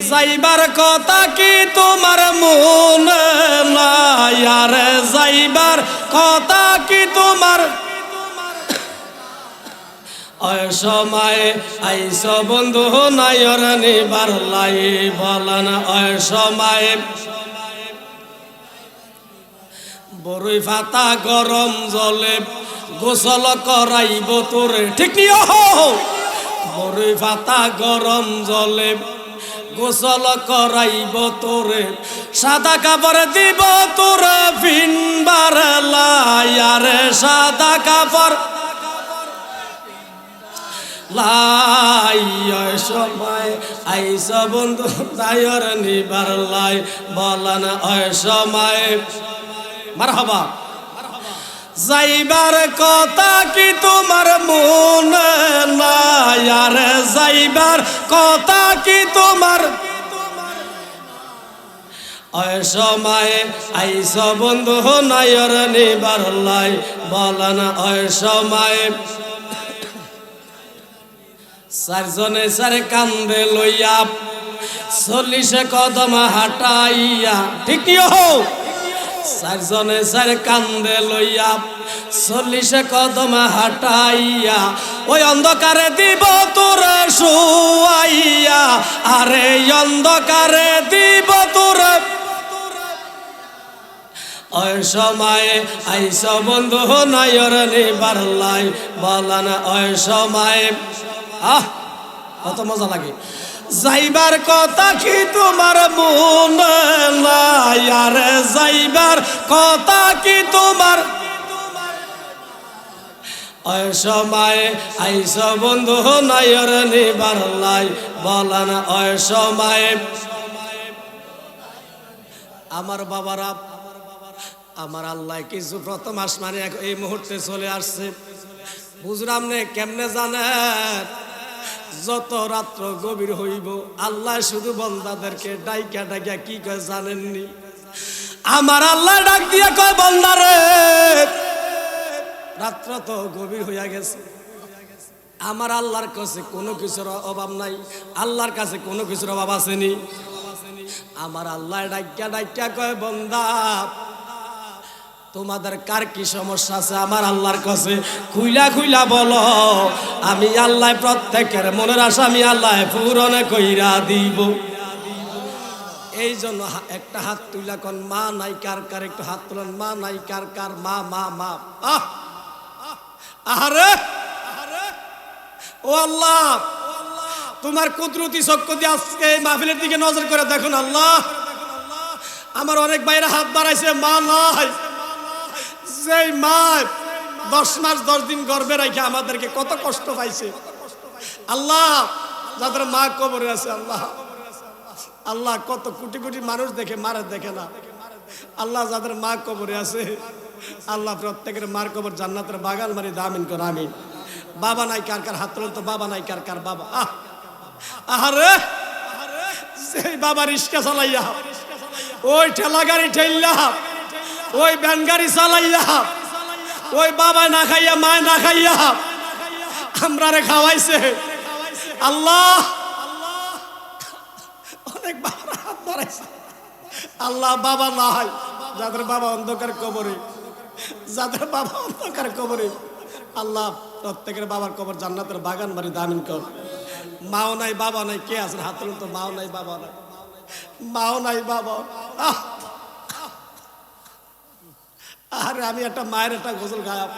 যাইবার কথা কি তোমার মনে নাই? আরে যাইবার কথা কি তোমার? ওই সময় আইস বন্ধু নাইর নিবার লাই বলান। ওই সময় বরুই ফাতা গরম জলে গোসল করাইব তোরে। ঠিক নিও বরুই ফাতা গরম জলে গোসল করাইব তোরে, সাদা কাপড় দিব তোরে ফিনবার লায়ারে সাদা কাপড়। লাই সময় আইস বন্ধু তাইর নিবার লাই, বলান ওই সময়। মারহাবা। যাইবার কথা কি তোমার মনে আরে যাইবার কথা কি তোমার? সময় আইস বন্ধু নাইর নিবার লাই বলান ওই সময়। চারজনে চারে কান্দে লইয়া চল্লিশে কদম হাঁটাইয়া, ঠিক কি হো চারজনে চারে কান্দে লইয়া চল্লিশে কদম হাঁটাইয়া ওই অন্ধকারে দিব তোর শুয়াইয়া। আরে অন্ধকারে দিব তোর ওই সময় আইস বন্ধু নাইর নিবার লাই। বলান ওই সময়, আহ, কত মজা লাগে। যাইবার কথা কি তোমার মনে আরে যাইবার কথা কি তোমার? সময় আইস বন্ধু নাইর নিবার লাই বলান সময় আমার বাবারা, আমার আল্লাহ কিছু প্রথম আসমানে এই মুহূর্তে চলে আসছে। বুঝলাম নে, কেমনে জানেন? যত রাত্র গভীর হইব, আল্লাহ শুধু বন্দাদেরকে ডাইকা ডাইকা কি কয় জানেননি? আমার আল্লাহ ডাক দিয়ে কয় বন্দারে রাত্র তো গভীর হইয়া গেছে। আমার আল্লাহর কাছে কোনো কিছুর অভাব নাই। আল্লাহর কাছে কোনো কিছুর অভাব আসেনি। আমার আল্লাহ ডাক্কা ডাক্কা কয়, বন্দা তোমাদের কার কি সমস্যা আছে? আমার আল্লাহর কাছে খুইলা খুইলা বলো। আমি আল্লাহ প্রত্যেকের মনের আশা আমি আল্লাহ পূরণে কইরা দিব। এই জন্য একটা হাত তুইলা কন, মা নাই, কার কার একটু হাত তুলেন? মা নাই, কার কার? মা মা মা। আহ! আহারে! ও আল্লাহ! তোমার কুদরতি চক্র দিয়ে আজকে এই মাহফিলের দিকে নজর করে দেখুন আল্লাহ। আমার অনেক বাইরে হাত বাড়াইছে, মা নাই। যেই মা দশ মাস, দশ দিন গর্বে রাখে আমাদেরকে কত কষ্ট পাইছে। আল্লাহ, যাদের মা কবরে আছে, আল্লাহ। আল্লাহ, কত কোটি কোটি মানুষ দেখে মারা দেখে না। আল্লাহ, যাদের মা কবরে আছে, আল্লাহ প্রত্যেকের মার কবর জান্নাতের বাগান মারি দামিন কর, আমিন। বাবা নাই কার কার হাত তো বাবা নাই কার কার বাবা। আহ, আহারে সেই বাবা রিস্কা চালাইয়া, ওই ঠেলা গাড়ি ঠেললা ওই ব্যান গাড়ি চালাইয়া, ওই বাবা না খাইয়া মায় না খাইয়া আমরা রে খাওয়াইছে। আল্লাহ, অনেক আল্লাহ বাবা না হয়, যাদের বাবা অন্ধকার কবরে, যাদের বাবা অন্ধকার কবরে, আল্লাহ প্রত্যেকের বাবার কবর জান্নাতের বাগান বাড়ি দামিন কর। মাও নাই, বাবা নাই, কে আছে? হাত তুলুন তো, মাও নাই, বাবা নাই। মাও নাই, বাবা। আহ! আরে, আমি একটা মায়ের একটা গজল গায়াব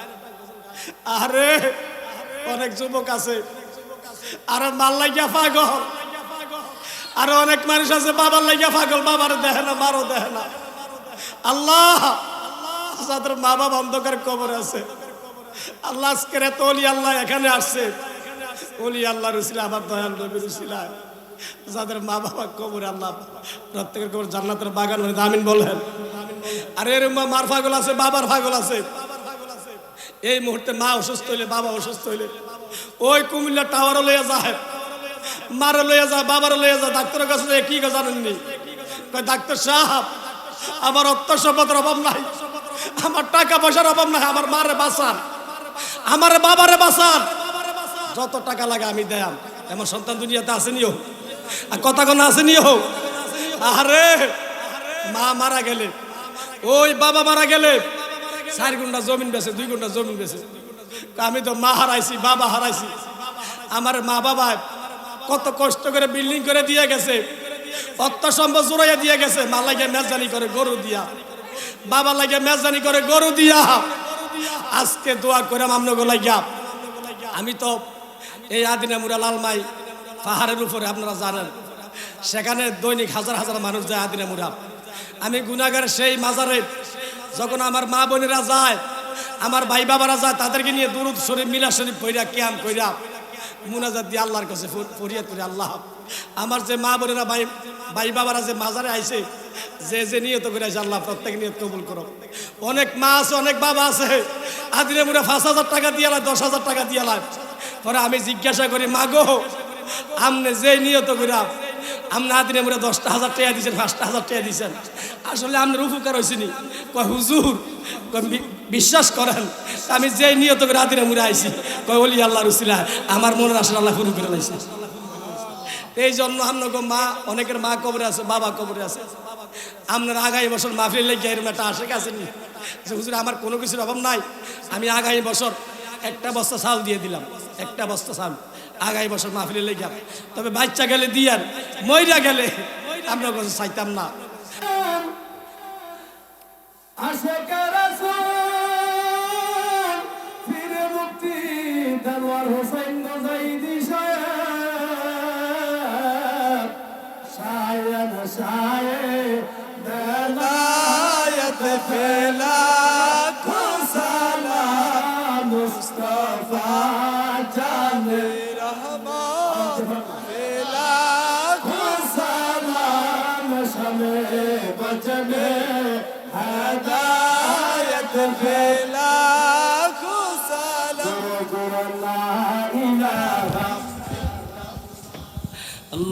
আরে, অনেক যুবক আছে। আরে, মার লাগিয়া পাগল। আরও, অনেক মানুষ আছে, বাবার লাগিয়া পাগল। বাবার দেখে না, মারও দেখে না। আল্লাহ, যাদের মা বাবা অন্ধকার কবর আছে। আল্লাহ, আজকের এত অলি আল্লাহ এখানে আসছে। অলি আল্লাহ রুসিলা আবার দয়াল নবী রুসিলা যাদের মা বাবা কবর আল্লাহ প্রত্যেকের কবর জান্নাতের বাগান মানে দামিন বলেন। আরে এর মার পাগল আছে, বাবার পাগল আছে। এই মুহূর্তে মা অসুস্থ হইলে, বাবা অসুস্থ হইলে। ওই কুমিল্লা টাওয়ারও লইয়া যায়। মারও লইয়া যায় বাবারও লইয়া যায়। ডাক্তারের কাছে কি জানেননি? ডাক্তার সাহেব, আমার সম্পদের অভাব নাই। আমার টাকা পয়সার অভাব নাই, আমার মারে বাঁচান। আমার বাবারে বাঁচান। যত টাকা লাগে আমি দেয়াম। এমন সন্তান দুনিয়াতে আসেনিও আর কথা কোনো, আসেনি হোক আরে মা মারা গেলে। ওই বাবা মারা গেলে চার গুন্ডা জমিন বেছে, দুই ঘণ্টা জমিন বেছে। আমি তো মা হারাইছি, বাবা হারাইছি। আমার মা বাবা কত কষ্ট করে বিল্ডিং করে দিয়ে গেছে, অর্থ সম্পদ জোড়াইয়া দিয়ে গেছে মা লাগে মেজানি করে গরু দিয়া। বাবা লাগে মেজানি করে গরু দিয়া। আজকে দোয়া করে আমনগো লাগিয়া। আমি তো এই আদিনামুরা লালমাই পাহাড়ের উপরে, আপনারা জানেন। সেখানে দৈনিক হাজার হাজার মানুষ যায় আদিনামুরা আমি গুনাগার সেই মাজারে যখন আমার মা বোনেরা যায়, আমার ভাই বাবারা যায়, তাদেরকে নিয়ে দুরুদ শরীফ মিলা শরীফ কইরা ক্যাম কইরা মুনাজাত দিয়ে আল্লাহর কাছে ফরিয়াদ করি, আল্লাহ। আমার যে মা বোনেরা, ভাই ভাই বাবারা যে মাজারে আইছে, যে যে নিয়ত করে আছে আল্লাহ প্রত্যেক নিয়ত কবুল করো। অনেক মা আছে, অনেক বাবা আছে, আদিরে মুড়ে পাঁচ হাজার টাকা দিয়ে লাই দশ হাজার টাকা দিয়ে লাই পরে আমি জিজ্ঞাসা করি মাগো আমনে যে নিয়ত কইরা আপনি আদিনে মুড়ে দশটা হাজার টাকা দিয়েছেন পাঁচটা হাজার টাকা দিয়েছেন আসলে আপনার উপকার হয়েছিনি কয়, হুজুর বিশ্বাস করেন, আমি যে নিয়ত করে আদিনে মুড়ে আইছি, কয় বলি আল্লাহ রুসিলা আমার মনের আসলে আল্লাহ পুরো করে লাইছে। এই জন্য আপনাকে মা, অনেকের মা কবরে আছে, বাবা কবরে আছে। আপনার আগামী বছর মাহফিল লেগে এরকম একটা আশেক আসেনি যে, হুজুর, আমার কোনো কিছুর অভাব নাই। আমি আগামী বছর একটা বস্তা চাল দিয়ে দিলাম, একটা বস্তা চাল। আগামী বছর মাহফিলে লেগে তবে বাচ্চা গেলে দিয়ান মইরা গেলে আমরা কিছু চাইতাম না। রাসূল ফিরে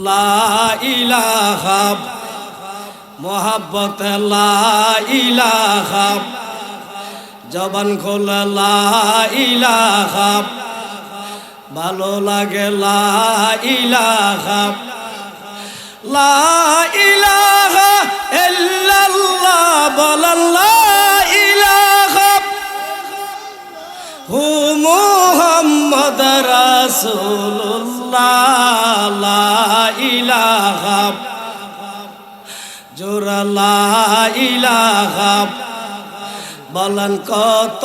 লাইলাহাব মোহাব্বত লাইলাহাব জবান খোল লাইলাহাব ভালো লাগে লাইলাহাব লাইলাহা ইল্লাল্লাহ বলাল্লাহ ইলাহা বলেন কত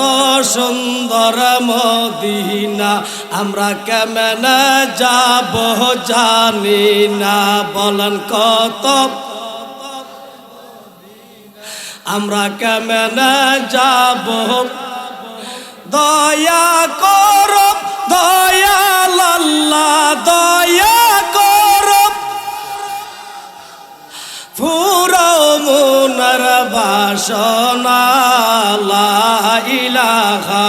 সুন্দর মদিনা, আমরা কেমনে যাব জানি না, বলেন কত আমরা কেমনে যাব, দয়া কর দয়াল আল্লাহ দয়া কর। ফুরো মুনার বাসনা ইলাহা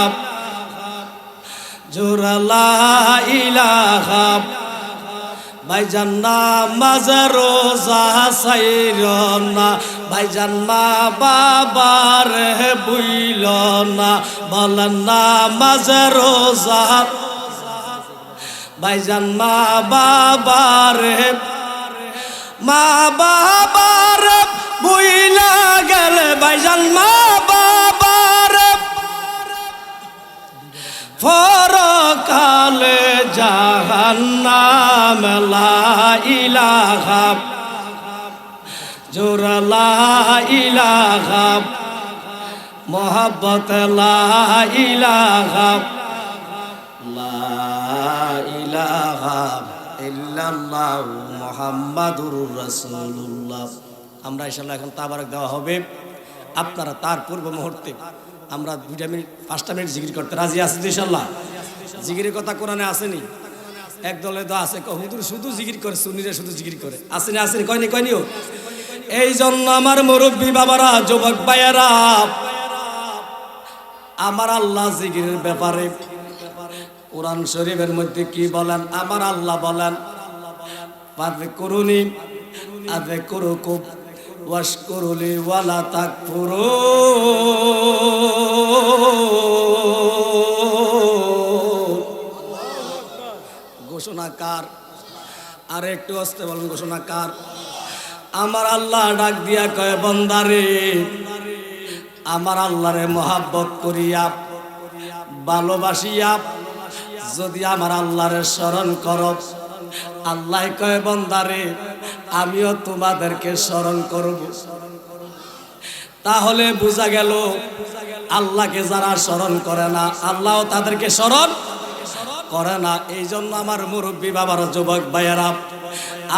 জোরা ইলাহা। ভাইজান নামাজ রোজা সাইর না। ভাইজান মা বাবার বুইল না। বলেন নামাজ রোজা। ভাইজান মা বাবার মা বাবার বুইলা গেলে। ভাইজান মা বাবার ফরকালে জাহান্নাম, লা ইলাহা। জোর লা ইলাহা। মোহাব্বত, লা ইলাহা। লা ইলাহা ইল্লাল্লাহ মুহাম্মাদুর রাসূলুল্লাহ। আমরা ইনশাআল্লাহ এখন তাবারক দেওয়া হবে। আপনারা তার পূর্ব মুহূর্তে আমরা দুইটা মিনিট, পাঁচটা মিনিট জিকির করতে রাজি আছি তো ইনশাআল্লাহ? জিকিরের কথা কোরআনে আসেনি? এক দলে তো আছে ক- হুজুর শুধু জিকির করে, সুন্নিরা শুধু জিকির করে। আসেনি আসেনি কয়নি কয়নিও এই জন্য আমার মুরব্বী বাবারা, যুবক ভাইয়েরা, আমার আল্লাহ জিকিরের ব্যাপারে কোরআন শরীফের মধ্যে কি বলেন? আমার আল্লাহ বলেন পারবে করুনি আবে করুকুম ওয়াশকুরুলি ওয়ালা তাকফুরু ঘোষণাকার আর একটু আসতে বলেন, ঘোষণা কার? আমার আল্লাহ ডাক দিয়া কয় বন্দারে আমার আল্লাহরে মহাব্বত করিয়া, ভালোবাসিয়া, যদি আমার আল্লাহরে স্মরণ কর। আল্লাহ কয় বন্দারে আমিও তোমাদেরকে স্মরণ করব। তাহলে বোঝা গেল আল্লাহকে যারা স্মরণ করে না আল্লাহ তাদেরকে স্মরণ করে না। এই জন্য আমার মুরব্বী বাবার যুবক ভাইয়েরা,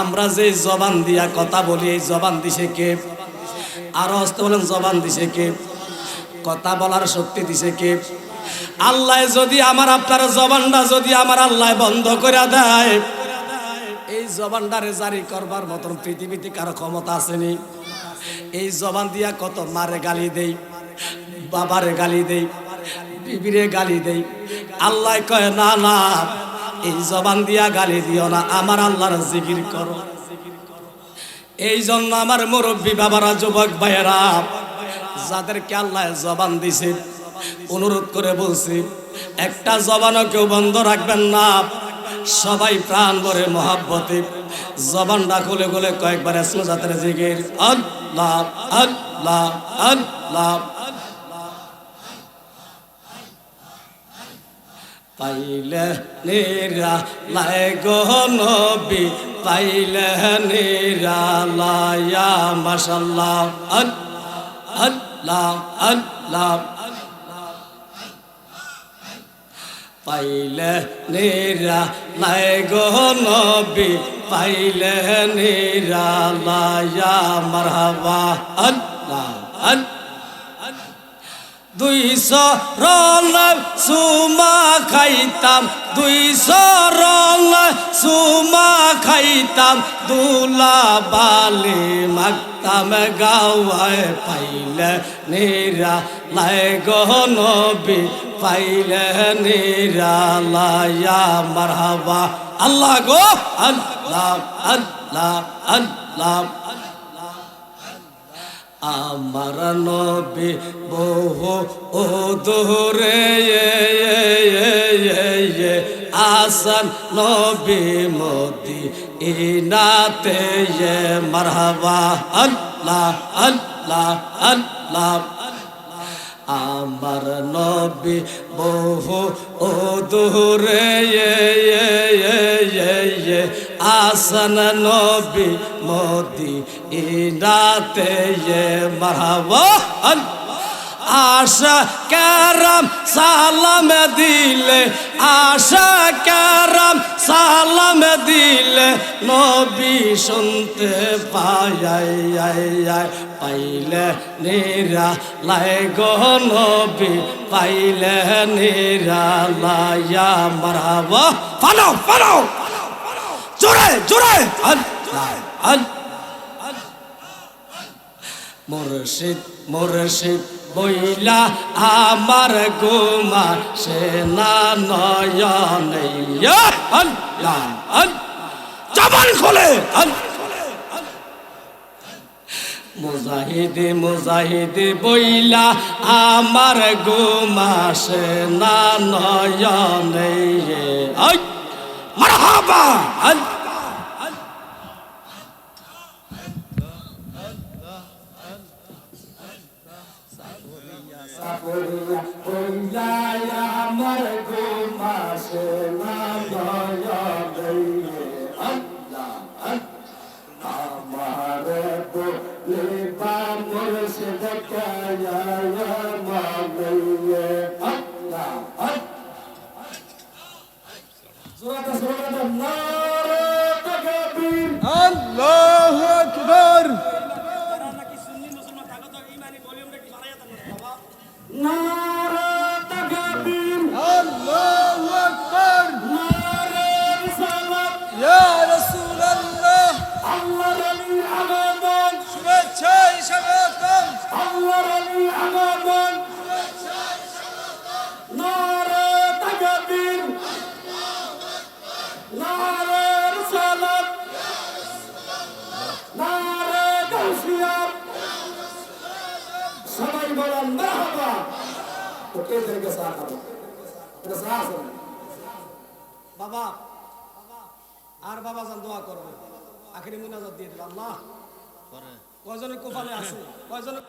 আমরা যে জবান দিয়া কথা বলি, এই জবান দিছে কে? আরও আসতে বলেন, জবান দিছে কে? কথা বলার শক্তি দিছে কে? আল্লাহ যদি আমার, আপনার জবানটা যদি আমার আল্লাহ বন্ধ করে দেয়, এই জবানটারে জারি করবার মতন পৃথিবীতে কারও ক্ষমতা আসেনি। এই জবান দিয়া কত মারে গালি দেই বাবারে গালি দেই, বিবিরে গালি দেই। আল্লাহ কয়, না না, এই জবান দিয়া গালি দিও না, আমার আল্লাহর জিকির করো। এই জন্য আমার মুরব্বী বাবারা, যুবক ভাইয়েরা, যাদেরকে আল্লাহ জবান দিছে, অনুরোধ করে বলছি, একটা জবানও কেউ বন্ধ রাখবেন না। সবাই প্রাণ ভরে মহাব্বতে, জবানটা খুলে খুলে কয়েকবার এসমো জাতের জিকির, আল্লাহ আল্লাহ আল্লাহ পাইলে নিরা লাই গো নবী পাইলে নিরা লায়া মাশাল্লাহ আল্লাহ আল্লাহ পাইলে নিরা লাই গো নবী পাইলে নিরা লায়া মারহাবা আল্লাহ দুইশো রল সুমা খাইতাম, দুইশো রল সুমা খাইতাম, দুলা বালি মাগতাম গাওয়ায় পাইলে নিরা লাই গো নবী, পাইলে নিরা লায়া মারহাবা। আল্লাহ গো, আল্লাহ আল্লাহ আল্লাহ। আমার নবী বহু ও দূরে আসান নবী মোদি ইনাতে মারহাবা আল্লাহ আল্লাহ আল্লাহ। আমার নবী বহু ও দূরে আসন নবী মোদি ইনাতে মারহাবা আশা কারাম সালাম দিলে আশা কারাম সালাম দিলে নবী শুনতে পায় পাইলে নিরা লাই গো নবী পাইলে নিরা লায়া মারহাবা ফালো ফালো জোরে জোরে আল্লাহ আল্লাহ মুর্শিদ মুর্শিদ বইলা আমার গুমা সে না জবান খোলে মুজাহিদে মুজাহিদে বইলা আমার গুমা সে না নয়নে মারহাবা বলেন মারহাবা তো কে থেকে এটা বাবা আর বাবা যান দোয়া করবে আখেরি মুনাজাত দিয়ে দিল আল্লাহ। কয়জনের কোপালে আছে কয়জনের